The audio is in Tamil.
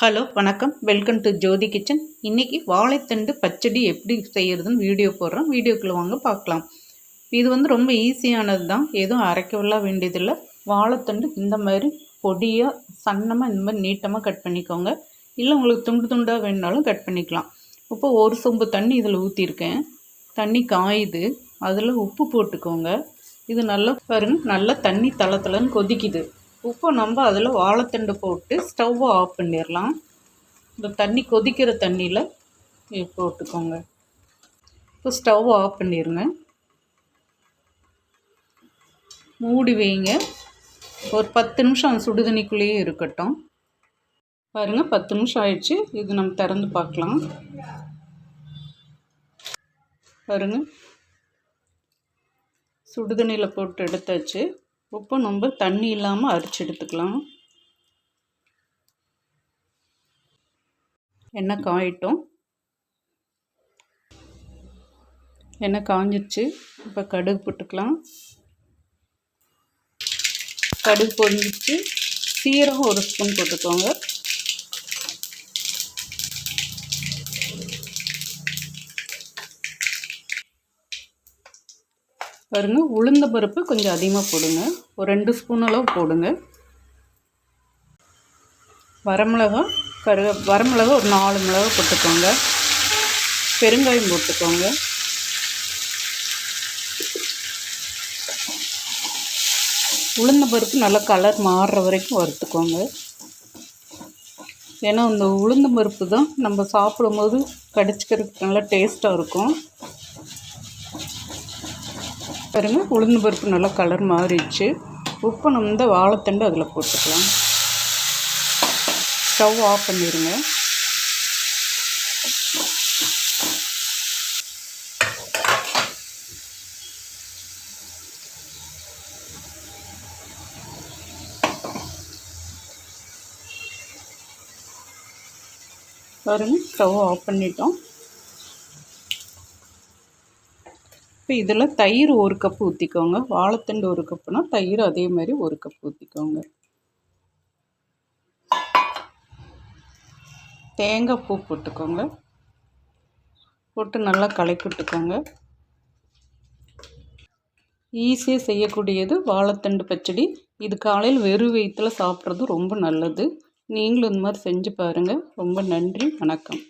ஹலோ வணக்கம். Welcome to Jyothi kitchen. இன்றைக்கி வாழைத்தண்டு பச்சடி எப்படி செய்கிறதுன்னு வீடியோ போடுறோம். வீடியோக்குள்ளே வாங்க பார்க்கலாம். இது வந்து ரொம்ப ஈஸியானது தான். எதுவும் அரைக்கவெல்லாம் வேண்டியதில்லை. வாழைத்தண்டு இந்த மாதிரி பொடியாக சன்னமாக இந்த மாதிரி நீட்டமாக கட் பண்ணிக்கோங்க. இல்லை உங்களுக்கு துண்டு துண்டாக வேணுனாலும் கட் பண்ணிக்கலாம். இப்போ ஒரு சொம்பு தண்ணி இதில் ஊற்றிருக்கேன் தண்ணி காயுது. அதில் உப்பு போட்டுக்கோங்க. இது நல்லா பாருங்கள் நல்லா தண்ணி தள தளன்னு கொதிக்குது. இப்போ நம்ம அதில் வாழைத்தண்டு போட்டு ஸ்டவ்வை ஆஃப் பண்ணிடலாம். இந்த தண்ணி கொதிக்கிற தண்ணியில் போட்டுக்கோங்க. இப்போ ஸ்டவ் ஆஃப் பண்ணிடுங்க. மூடி வைங்க. ஒரு பத்து நிமிஷம் அந்த சுடுதண்ணிக்குள்ளேயே இருக்கட்டும். பாருங்கள் பத்து நிமிஷம் ஆயிடுச்சு. இது நம்ம திறந்து பார்க்கலாம். பாருங்கள் சுடுதண்ணியில் போட்டு எடுத்தாச்சு. உப்பு நம்ம தண்ணி இல்லாமல் அரிச்சு எடுத்துக்கலாம். எண்ணெய் காயிட்டோம். எண்ணெய் காஞ்சிடுச்சு இப்போ கடுகு போட்டுக்கலாம். கடுகு பொரிஞ்சிச்சு சீரகம் ஒரு ஸ்பூன் போட்டுக்கோங்க. பாருங்கள் உளுந்த பருப்பு கொஞ்சம் அதிகமாக போடுங்க. ஒரு ரெண்டு ஸ்பூன் அளவு போடுங்க. வரமிளகா கரு வரமிளகா ஒரு நாலு மிளகா போட்டுக்கோங்க. பெருங்காயம் போட்டுக்கோங்க. உளுந்த பருப்பு நல்லா கலர் மாறுற வரைக்கும் வறுத்துக்கோங்க. ஏன்னா அந்த உளுந்த பருப்பு தான் நம்ம சாப்பிடும்போது கடிச்சிக்கிறதுக்கு நல்லா டேஸ்ட்டாக இருக்கும். பாருங்கள் உளுந்து பருப்பு நல்லா கலர் மாறிடுச்சு. உப்பு நம்ம இந்த வாழைத்தண்டு அதில் போட்டுக்கலாம். ஸ்டவ் ஆஃப் பண்ணிடுங்க பாருங்கள் ஸ்டவ் ஆஃப் பண்ணிட்டோம். இப்போ இதில் தயிர் ஒரு கப்பு ஊற்றிக்கோங்க வாழைத்தண்டு ஒரு கப்புனா தயிர் அதே மாதிரி ஒரு கப் ஊற்றிக்கோங்க தேங்காய் பூ போட்டுக்கோங்க. போட்டு நல்லா கலக்கிட்டுக்கோங்க ஈஸியாக செய்யக்கூடியது வாழைத்தண்டு பச்சடி. இது காலையில் வெறும் வயிற்றில் சாப்பிட்றது ரொம்ப நல்லது. நீங்களும் இந்த மாதிரி செஞ்சு பாருங்கள் ரொம்ப நன்றி. வணக்கம்.